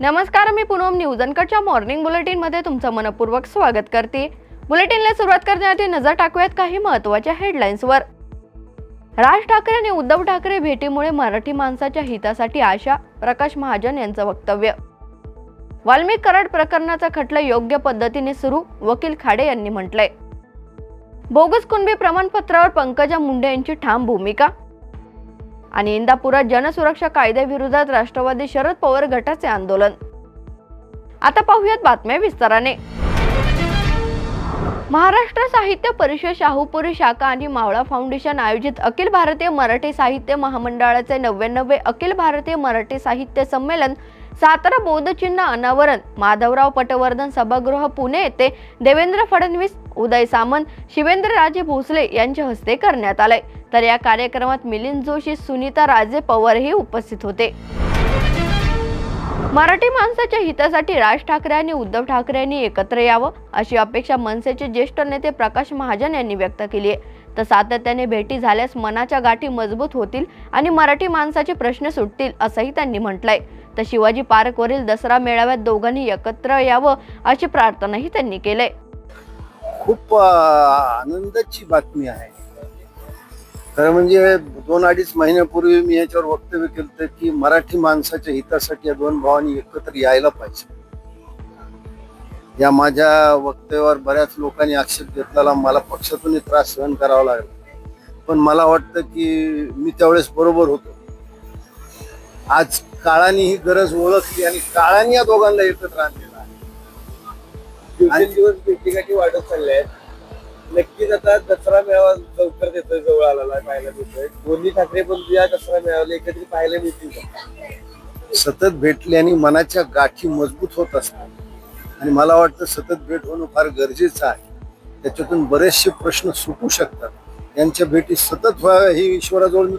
नमस्कार मी पुनम न्यूज अनकटच्या मॉर्निंग बुलेटिनमध्ये तुमचं मनपूर्वक स्वागत करते. बुलेटिनला सुरुवात करण्याआधी नजर टाकूयात काही महत्त्वाच्या हेडलाईन्सवर राज ठाकरे आणि उद्धव ठाकरे भेटीमुळे मराठी माणसाच्या हितासाठी आशा प्रकाश महाजन यांचं वक्तव्य. वाल्मिक कराड प्रकरणाचा खटला योग्य पद्धतीने सुरू वकील खाडे यांनी म्हटलंय. बोगस कुणबी प्रमाणपत्रावर पंकजा मुंडे यांची ठाम भूमिका आणि इंदापुरात जनसुरक्षा कायद्याविरोधात राष्ट्रवादी शरद पवार गटाचे आंदोलन. आता पाहूयात बातम्या विस्ताराने. महाराष्ट्र साहित्य परिषद शाहूपुरी शाखा आणि मावळा फाउंडेशन आयोजित अखिल भारतीय मराठी साहित्य महामंडळाचे नव्याण्णवे अखिल भारतीय मराठी साहित्य संमेलन सातारा बौद्धचिन्ह अनावरण. माधवराव पटवर्धन सभागृह पुणे येथे देवेंद्र फडणवीस उदय सामंत शिवेंद्रराजे भोसले यांच्या हस्ते करण्यात आले तर या कार्यक्रमात मिलिंद जोशी सुनीता राजे पवारही उपस्थित होते. मराठी माणसाच्या हितासाठी राज ठाकरे आणि उद्धव ठाकरे यांनी एकत्र यावं अशी अपेक्षा मनसेचे ज्येष्ठ नेते प्रकाश महाजन यांनी व्यक्त केली आहे. तर सातत्याने भेटी झाल्यास मनाच्या गाठी मजबूत होतील आणि मराठी माणसाचे प्रश्न सुटतील असंही त्यांनी म्हटलंय. तर शिवाजी पार्कवरील दसरा मेळाव्यात दोघांनी एकत्र यावं अशी प्रार्थनाही त्यांनी केलंय. खूप आनंदाची बातमी आहे. खरं म्हणजे दोन अडीच महिन्यापूर्वी मी याच्यावर वक्तव्य केलं की मराठी माणसाच्या हितासाठी या दोन भावांनी एकत्र यायला पाहिजे. या माझ्या वक्तव्यावर बऱ्याच लोकांनी आक्षेप घेतलेला मला पक्षातूनही त्रास सहन करावा लागला. पण मला वाटतं की मी त्यावेळेस बरोबर होतो. आज काळाने ही गरज ओळखली आणि काळाने या दोघांना एकत्र आणलेलं आहे. दिवसेंदिवस भेटीगाठी वाढत चालल्या आहेत नक्कीच आता दसरा मेळावा लवकर येतोय जवळ आलेला पाहायला मिळतोय. दोन्ही ठाकरे पण या दसरा मेळाव्याला एकत्रित पाहायला मिळतील का? सतत भेटल्याने मनाच्या गाठी मजबूत होत असतात. आणि मला वाटतं सतत भेट होणं फार गरजेचं आहे. त्याच्यातून बरेचसे प्रश्न सुटू शकतात. यांच्या भेटी सतत व्हाव्या ही ईश्वराजवळ मी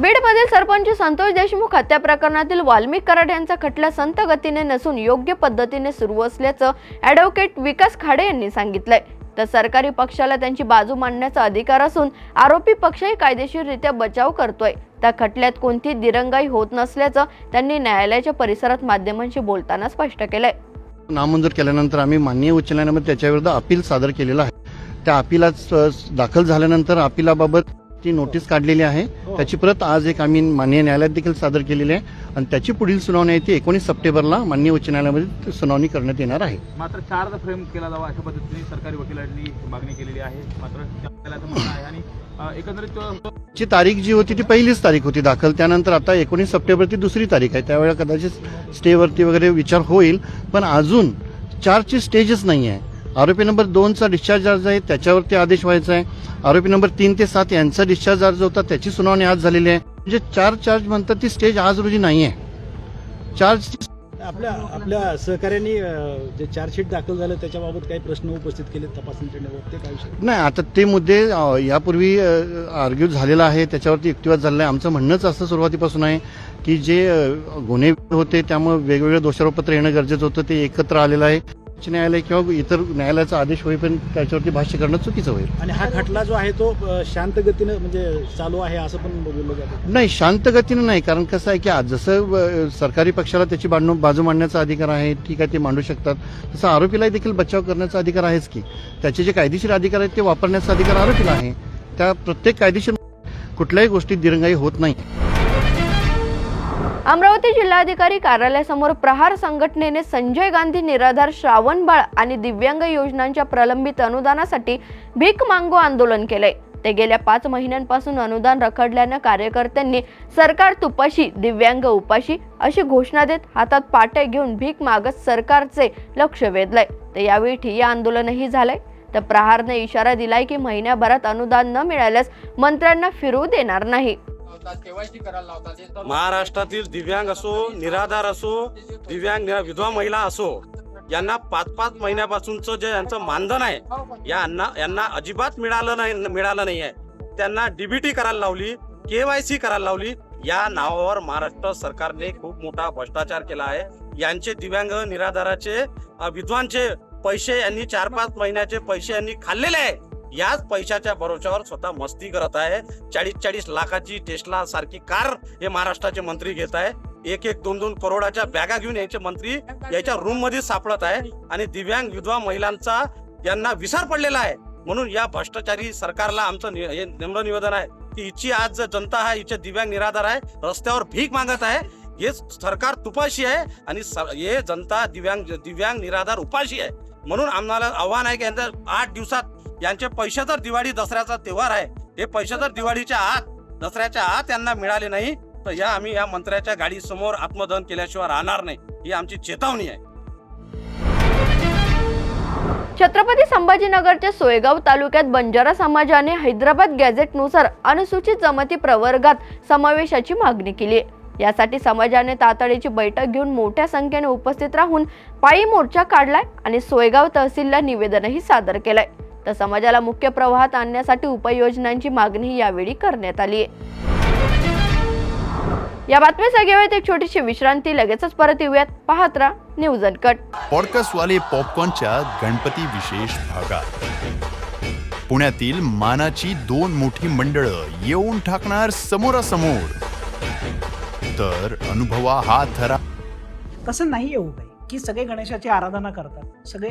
बीडमधील सरपंच संतोष देशमुख हत्या प्रकरणातील वाल्मिक कराड यांचा खटला संत गतीने नसून योग्य पद्धतीने सुरू असल्याचं ॲडव्होकेट विकास खाडे यांनी सांगितलंय. तर सरकारी पक्षाला त्यांची बाजू मांडण्याचा अधिकार असून आरोपी पक्षही कायदेशीररित्या बचाव करतोय. त्या खटल्यात कोणती दिरंगाई होत नसल्याचं त्यांनी न्यायालयाच्या परिसरात माध्यमांशी बोलताना स्पष्ट केलंय. नामंजूर केल्यानंतर आम्ही माननीय उच्च न्यायालयामध्ये त्याच्याविरुद्ध अपील सादर केलेलं आहे. त्या अपिलात दाखल झाल्यानंतर अपिलाबाबत ती नोटीस काढलेली आहे. त्याची प्रत आज एक आम्ही माननीय न्यायालयात देखील सादर केलेली आहे. आणि त्याची पुढील सुनावणी आहे ती एकोणीस सप्टेंबरला माननीय उच्च न्यायालयामध्ये सुनावणी करण्यात येणार आहे. मात्र चारदा फ्रेम केला जावा अशा पद्धतीने सरकारी वकिलांनी मागणी केलेली आहे. मात्र एकंदरीत ची तारीख जी होती ती पहिलीच तारीख होती दाखल. त्यानंतर आता एकोणीस सप्टेंबर ती दुसरी तारीख आहे. त्यावेळेला कदाचित स्टेवरती वगैरे विचार होईल. पण अजून चारची स्टेजच नाही आहे आरोपी नंबर दोनचा डिस्चार्ज अर्ज आहे त्याच्यावरती आदेश व्हायचा आहे. आरोपी नंबर तीन ते सात यांचा डिस्चार्ज अर्ज होता त्याची सुनावणी आज झालेली आहे. म्हणजे चार चार्ज म्हणतात ती स्टेज आज रोजी नाही आहे. चार्ज आपल्या आपल्या सहकार्यांनी जे चार्जशीट दाखल झालं त्याच्याबाबत काही प्रश्न उपस्थित केले तपासणी करण्याबाबत ते काय विषय? नाही आता ते मुद्दे यापूर्वी आर्ग्यू झालेला आहे त्याच्यावरती युक्तिवाद झालेला आहे. आमचं म्हणणंच असं सुरुवातीपासून आहे की जे गुन्हे होते त्यामुळे वेगवेगळे दोषारोपत्र येणं गरजेचं होतं ते एकत्र आलेलं आहे. उच्च न्यायालय किंवा इतर न्यायालयाचा आदेश होईपर्यंत त्याच्यावरती भाष्य करणं चुकीचं होईल. आणि हा खटला जो आहे तो शांत गतीनं म्हणजे चालू आहे असं पण बोललं जातं. नाही शांत गतीनं नाही कारण कसं आहे की आज जसं सरकारी पक्षाला त्याची बांधू बाजू मांडण्याचा अधिकार आहे ठीक आहे ते मांडू शकतात. तसं आरोपीलाही देखील बचाव करण्याचा अधिकार आहेच की. त्याचे जे कायदेशीर अधिकार आहेत ते वापरण्याचा अधिकार आरोपीला आहे. त्या प्रत्येक कायदेशीर कुठल्याही गोष्टीत दिरंगाई होत नाही. अमरावती जिल्हाधिकारी कार्यालयासमोर प्रहार संघटनेने संजय गांधी निराधार श्रावणबाळ आणि दिव्यांग योजनांच्या प्रलंबित अनुदानासाठी भीक मांगो आंदोलन केलंय ते गेल्या पाच महिन्यांपासून अनुदान रखडल्यानं कार्यकर्त्यांनी सरकार तुपाशी दिव्यांग उपाशी अशी घोषणा देत हातात पाटे घेऊन भीक मागत सरकारचे लक्ष वेधलंय. तर यावेळी ठिय्या आंदोलनही झालंय. तर प्रहारने इशारा दिलाय की महिन्याभरात अनुदान न मिळाल्यास मंत्र्यांना फिरू देणार नाही. महाराष्ट्रातील दिव्यांग असो निराधार असो दिव्यांग विधवा महिला असो यांना पाच पाच महिन्यापासूनचं जे यांचं मानधन आहे या यांना यांना अजिबात मिळालं नाही मिळालं नाही आहे त्यांना डीबीटी करायला लावली केवायसी करायला लावली. या नावावर महाराष्ट्र सरकारने खूप मोठा भ्रष्टाचार केला आहे. यांचे दिव्यांग निराधाराचे अ, विधवांचे पैसे यांनी चार पाच महिन्याचे पैसे यांनी खाल्लेले आहे. याच पैशाच्या भरोशावर स्वतः मस्ती करत आहे. चाळीस चाळीस लाखाची टेस्ला सारखी कार हे महाराष्ट्राचे मंत्री घेत आहे. एक एक दोन दोन करोडाच्या बॅगा घेऊन यायचे मंत्री याच्या रूममध्ये सापडत आहे आणि दिव्यांग विधवा महिलांचा यांना विसर पडलेला आहे. म्हणून या भ्रष्टाचारी सरकारला आमचं नि- हे नम्र निवेदन आहे की हिची आज जनता आहे हिचे दिव्यांग निराधार आहे रस्त्यावर भीक मागत आहे हे सरकार तुपाशी आहे आणि हे जनता दिव्यांग दिव्यांग निराधार उपाशी आहे. म्हणून आम्हाला आव्हान आहे की यांच्या आठ दिवसात यांचे पैसे जर दिवाळी दसऱ्याचा तेव्हार आहे हे पैसे जर दिवाळीच्या आत दसऱ्याच्या आत यांना मिळाले नाही तर या आम्ही या मंत्र्याच्या गाडी समोर आत्मदहन केल्याशिवाय राहणार नाही. ही आमची चेतावणी आहे. छत्रपती संभाजीनगरच्या सोयगाव तालुक्यात बंजारा समाजाने हैदराबाद गॅझेटनुसार अनुसूचित जमाती प्रवर्गात समावेशाची मागणी केली यासाठी समाजाने तातडीची बैठक घेऊन मोठ्या संख्येने उपस्थित राहून पायी मोर्चा काढलाय आणि सोयगाव तहसीलला निवेदनही सादर केलंय. तर समाजाला मुख्य प्रवाहात आणण्यासाठी उपाययोजनांची मागणी यावेळी करण्यात आली. आहे या बातमीचा घेऊयात एक छोटीशी विश्रांती. लगेचच परत येऊयात. पाहत राहा न्यूज अनकट पॉडकास्टवाले पॉपकॉर्नच्या गणपती विशेष भागात. पुण्यातील मानाची दोन मोठी मंडळं येऊन टाकणार समोरासमोर. तर अनुभवा हा थरा. तसं नाही आहे उभे की सगळे गणेशाची आराधना करतात. सगळे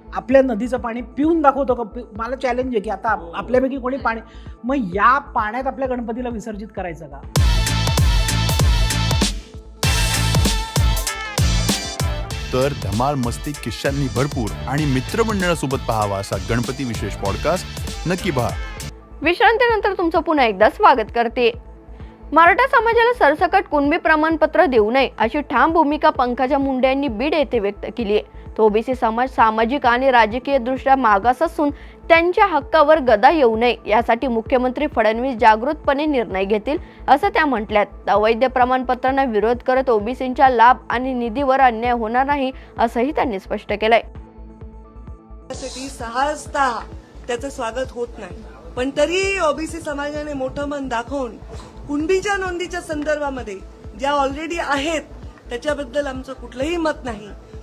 आपल्या नदीचं पाणी पिऊन दाखवतो का? पि- मला चॅलेंज आहे की आता आप- आपल्यापैकी कोणी पाणी मग या पाण्यात आपल्या गणपतीला विसर्जित करायचं का? तर धमाल मस्ती किश्यांनी भरपूर आणि मित्रमंडळासोबत पाहावा असा गणपती विशेष पॉडकास्ट नक्की पहा. विश्रांतीनंतर तुमचं पुन्हा एकदा स्वागत करते. मराठा समाजाला सरसकट कुणबी प्रमाणपत्र देऊ नये अशी ठाम भूमिका पंकजा मुंडे यांनी बीड येथे व्यक्त केली आहे. तो ओबीसी समाज सामाजिक आणि राजकीय दृष्ट्या मागास असून त्यांच्या हक्कावर गदा येऊ नये यासाठी मुख्यमंत्री फडणवीस जागृतपणे निर्णय घेतील असं त्या म्हटल्यात. अवैध प्रमाणपत्रांना विरोध करत ओबीसींच्या लाभ आणि निधीवर अन्याय होणार नाही असंही त्यांनी स्पष्ट केलंय. सहजता त्याचं स्वागत होत नाही. पण तरी ओबीसी समाजाने मोठं मन दाखवून कुणबीच्या नोंदीच्या संदर्भामध्ये ज्या ऑलरेडी आहेत त्याच्याबद्दल आमचं कुठलंही मत नाही.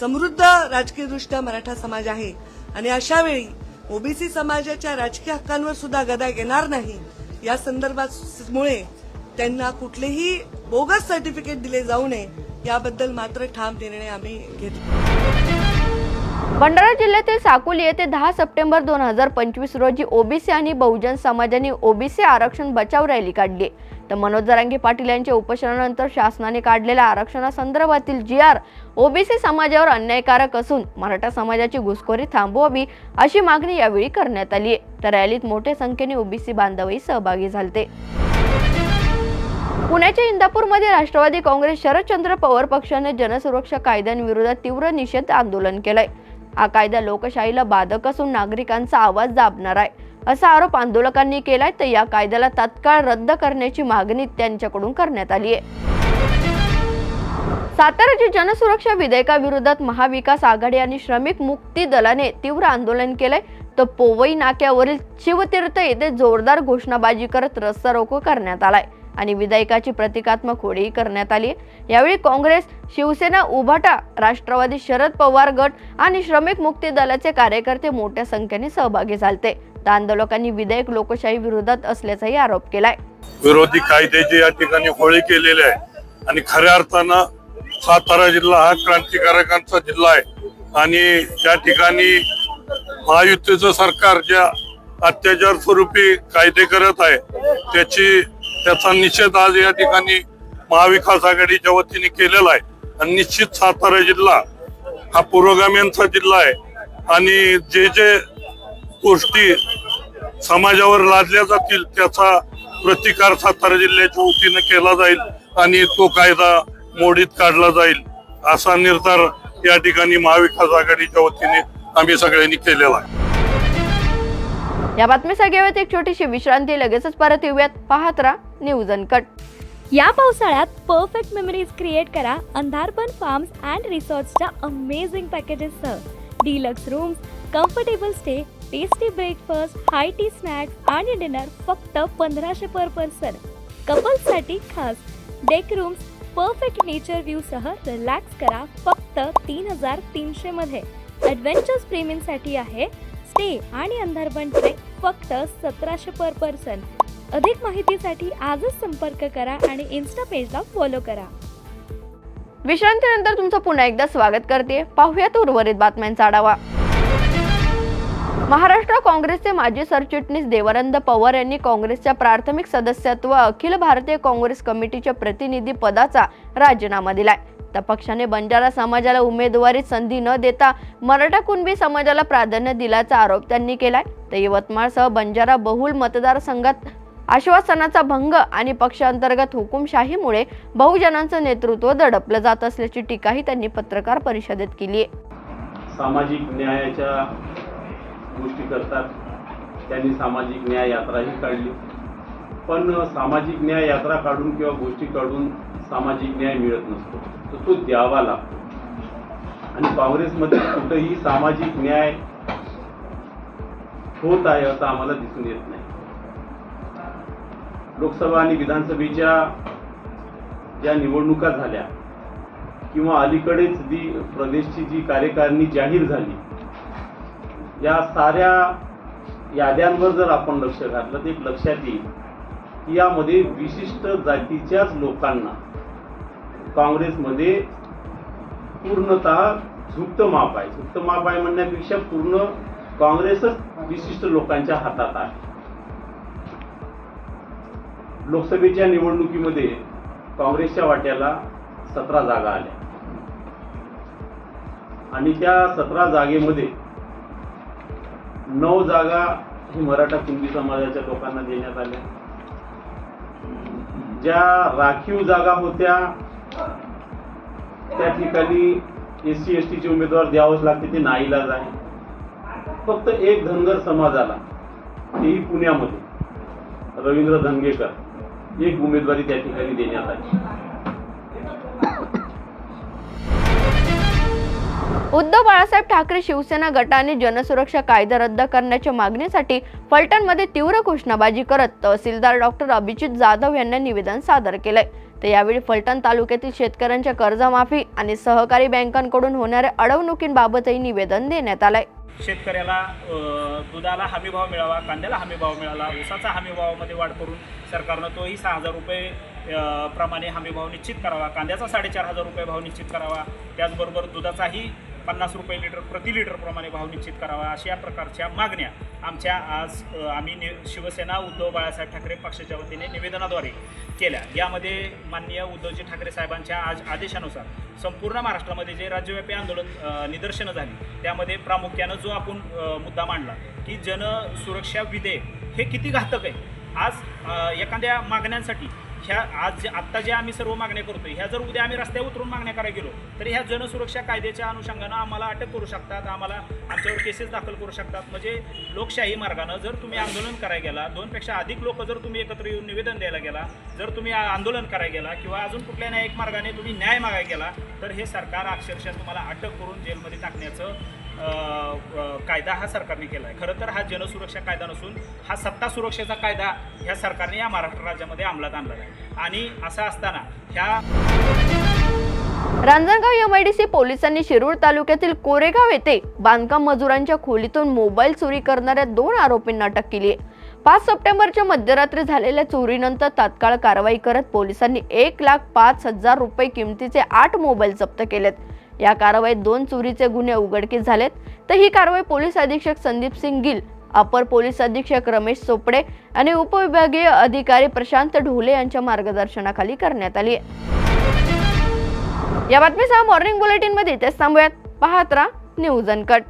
समृद्ध राजकीयदृष्ट्या मराठा समाज आहे. आणि अशा वेळी ओबीसी समाजाच्या राजकीय हक्कांवर सुद्धा गदा येणार नाही. या संदर्भात मुळे त्यांना कुठलेही बोगस सर्टिफिकेट दिले जाऊ नये याबद्दल मात्र ठाम निर्णय आम्ही घेतला. भंडारा जिल्ह्यातील साकोली येथे दहा सप्टेंबर दोन हजार पंचवीस रोजी ओबीसी आणि बहुजन समाजाने ओबीसी आरक्षण बचाव रॅली काढली. तर मनोज जरांगे पाटील यांच्या उपोषणानंतर शासनाने काढलेल्या आरक्षणासंदर्भातील जी आर ओबीसी समाजावर अन्यायकारक असून मराठा समाजाची घुसखोरी थांबवावी अशी मागणी यावेळी करण्यात आली आहे. तर रॅलीत मोठ्या संख्येने ओबीसी बांधवही सहभागी झाले. पुण्याच्या इंदापूरमध्ये राष्ट्रवादी काँग्रेस शरदचंद्र पवार पक्षाने जनसुरक्षा कायद्यांविरोधात तीव्र निषेध आंदोलन केलंय. हा कायदा लोकशाहीला बाधक असून नागरिकांचा आवाज दाबणार आहे. असा आरोप आंदोलकांनी केलाय तर या कायद्याला तात्काळ रद्द करण्याची मागणी त्यांच्याकडून करण्यात आली आहे. साताराच्या जनसुरक्षा विधेयकाविरोधात महाविकास आघाडी आणि श्रमिक मुक्ती दलाने तीव्र आंदोलन केलंय. तर पोवई नाक्यावरील शिवतीर्थ येथे जोरदार घोषणाबाजी करत रस्ता रोको करण्यात आलाय. आणि विधायकाची प्रतिकात्मक होळी करण्यात आली. यावेळी काँग्रेस शिवसेना उभाटा राष्ट्रवादी शरद पवार गट आणि श्रमिक मुक्ती दलाचे कार्यकर्ते मोठ्या संख्येने सहभागी झालते. तर आंदोलकांनी विधेयक लोकशाही विरोधात असल्याचाही आरोप केलाय. विरोधी कायद्याची या ठिकाणी होळी केलेली आहे. आणि खऱ्या अर्थानं सातारा जिल्हा हा क्रांतिकारकांचा जिल्हा आहे. आणि त्या ठिकाणी महायुतीचं सरकार ज्या अत्याचार स्वरूपी कायदे करत आहे त्याची त्याचा निषेध आज या ठिकाणी महाविकास आघाडीच्या वतीने केलेला आहे. आणि निश्चित सातारा जिल्हा हा पुरोगाम्यांचा जिल्हा आहे. आणि जे जे गोष्टी समाजावर लादल्या जातील त्याचा प्रतिकार सातारा जिल्ह्याच्या वतीनं केला जाईल आणि तो कायदा मोडीत काढला जाईल असा निर्धार या ठिकाणी महाविकास आघाडीच्या वतीने आम्ही सगळ्यांनी केलेला आहे. या बातमीसाठी घेऊयात एक छोटीशी विश्रांती लगेचच परत येऊयात. पाहत राहा न्यूज अनकट या पावसाळ्यात परफेक्ट मेमरीज क्रिएट करा अंधारपण फार्म्स अँड रिसॉर्ट्सच्या amazing पॅकेजेससह deluxe rooms comfortable stay tasty breakfast high tea snacks आणि डिनर फक्त पंधराशे पर पर्सन कपल्ससाठी खास. डेक रूम्स परफेक्ट नेचर व्ह्यूसह रिलॅक्स करा फक्त तीन हजार तीनशेमध्ये ॲडव्हेंचर्स प्रेमींसाठी आहे स्टे आणि अंधारबन ट्रेक फक्त सतराशे पर पर्सन अधिक माहितीसाठी आजच संपर्क करा आणि इन्स्टा पेजला फॉलो करा. विश्रांतीनंतर तुमचं पुन्हा एकदा स्वागत करते. पाहुयात उर्वरित बातम्यांचा आढावा. महाराष्ट्र काँग्रेसचे माजी सरचिटणीस देवानंद पवार यांनी काँग्रेसच्या प्राथमिक सदस्यत्व अखिल भारतीय काँग्रेस कमिटीच्या प्रतिनिधी पदाचा राजीनामा दिलाय. त्या पक्षाने बंजारा समाजाला उमेदवारी संधी न देता मराठा कुणबी समाजाला प्राधान्य दिल्याचा आरोप त्यांनी केलाय. तर यवतमाळसह बंजारा बहुल मतदारसंघात आश्वासनाचा भंग आणि पक्षांतर्गत हुकुमशाहीमुळे बहुजनांचं नेतृत्व दडपलं जात असल्याची टीकाही त्यांनी पत्रकार परिषदेत केली आहे. सामाजिक न्यायाच्या गोष्टी करतात. त्यांनी सामाजिक न्याय यात्राही काढली. पण सामाजिक न्याय यात्रा काढून किंवा गोष्टी काढून सामाजिक न्याय मिळत नसतो. तर तो द्यावा लागतो. आणि काँग्रेसमध्ये कुठंही सामाजिक न्याय होत आहे असं आम्हाला दिसून येत नाही. लोकसभा आणि विधानसभेच्या ज्या निवडणुका झाल्या किंवा अलीकडेच जी प्रदेशची जी कार्यकारिणी जाहीर झाली या साऱ्या याद्यांवर जर आपण लक्ष घातलं तर एक लक्षात येईल की यामध्ये विशिष्ट जातीच्याच लोकांना काँग्रेसमध्ये पूर्णतः झुक्त माप आहे. झुक्त माप आहे म्हणण्यापेक्षा पूर्ण काँग्रेसच विशिष्ट लोकांच्या हातात आहे. लोकसभेच्या निवडणुकीमध्ये काँग्रेसच्या वाट्याला सतरा जागा आल्या. आणि त्या सतरा जागेमध्ये नऊ जागा ही मराठा कुणबी समाजाच्या लोकांना देण्यात आल्या. ज्या राखीव जागा होत्या त्या ठिकाणी एस सी एस टीचे उमेदवार द्यावंच लागते ते नाईलाज आहे. फक्त एक धनगर समाजाला तेही पुण्यामध्ये रवींद्र धनगेकर एक उमेदवारी त्या ठिकाणी देण्यात आली. उद्धव बाळासाहेब ठाकरे शिवसेना गटाने जनसुरक्षा कायदा रद्द करण्याच्या मागणीसाठी फलटणमध्ये तीव्र घोषणाबाजी करत तहसीलदार डॉक्टर अभिजित जाधव यांना निवेदन सादर केलंय. तर यावेळी फलटण तालुक्यातील शेतकऱ्यांच्या कर्जमाफी आणि सहकारी बँकांकडून होणाऱ्या अडवणुकींबाबतही निवेदन देण्यात आलंय. शेतकऱ्याला दुधाला हमीभाव मिळावा कांद्याला हमीभाव मिळाला ऊसाचा हमीभावामध्ये वाढ करून सरकारनं तोही सहा हजार रुपये प्रमाणे हमीभाव निश्चित करावा कांद्याचा साडेचार हजार रुपये भाव निश्चित करावा. त्याचबरोबर दुधाचाही पन्नास रुपये लिटर प्रति लिटरप्रमाणे भाव निश्चित करावा अशा प्रकारच्या मागण्या आमच्या आज आम्ही नि शिवसेना उद्धव बाळासाहेब ठाकरे पक्षाच्या वतीने निवेदनाद्वारे केल्या. यामध्ये माननीय उद्धवजी ठाकरे साहेबांच्या आज आदेशानुसार संपूर्ण महाराष्ट्रामध्ये जे राज्यव्यापी आंदोलन निदर्शनं झाली त्यामध्ये प्रामुख्यानं जो आपण मुद्दा मांडला की जनसुरक्षा विधेयक हे किती घातक आहे? आज एखाद्या मागण्यांसाठी ह्या आज जे आत्ता जे आम्ही सर्व मागण्या करतो ह्या जर उद्या आम्ही रस्त्यावर उतरून मागण्या करायला गेलो तर ह्या जनसुरक्षा कायद्याच्या अनुषंगानं आम्हाला अटक करू शकतात आम्हाला आमच्यावर केसेस दाखल करू शकतात. म्हणजे लोकशाही मार्गानं जर तुम्ही आंदोलन करायला गेला दोनपेक्षा अधिक लोक जर तुम्ही एकत्र येऊन निवेदन द्यायला गेला जर तुम्ही आंदोलन करायला गेला किंवा अजून कुठल्या न्यायिक मार्गाने तुम्ही न्याय मागायला गेला तर हे सरकार अक्षरशः तुम्हाला अटक करून जेलमध्ये टाकण्याचं कायदा हा सरकारने केला आहे खरं तर हा जनसुरक्षा कायदा नसून हा सत्ता सुरक्षेचा कायदा ह्या सरकारने या महाराष्ट्र राज्यामध्ये अंमलात आणला आहे आणि असं असताना ह्या रांजणगाव एमआयडीसी पोलिसांनी शिरूर तालुक्यातील कोरेगाव येथे बांधकाम मजुरांच्या खोलीतून मोबाईल चोरी करणाऱ्या दोन आरोपींना अटक केली आहे. पाच सप्टेंबरच्या मध्यरात्री झालेल्या चोरीनंतर तात्काळ कारवाई करत पोलिसांनी एक लाख पाच हजार रुपये किमतीचे आठ मोबाईल जप्त केलेत. या कारवाईत दोन चोरीचे गुन्हे उघडकीस झालेत. तर ही कारवाई पोलीस अधीक्षक संदीप सिंग गिल अपर पोलीस अधीक्षक रमेश चोपडे आणि उपविभागीय अधिकारी प्रशांत ढोले यांच्या मार्गदर्शनाखाली करण्यात आली आहे. या बातमीसह मॉर्निंग बुलेटिनमध्ये तेच थांबूयात. पाहत राहा न्यूज अनकट.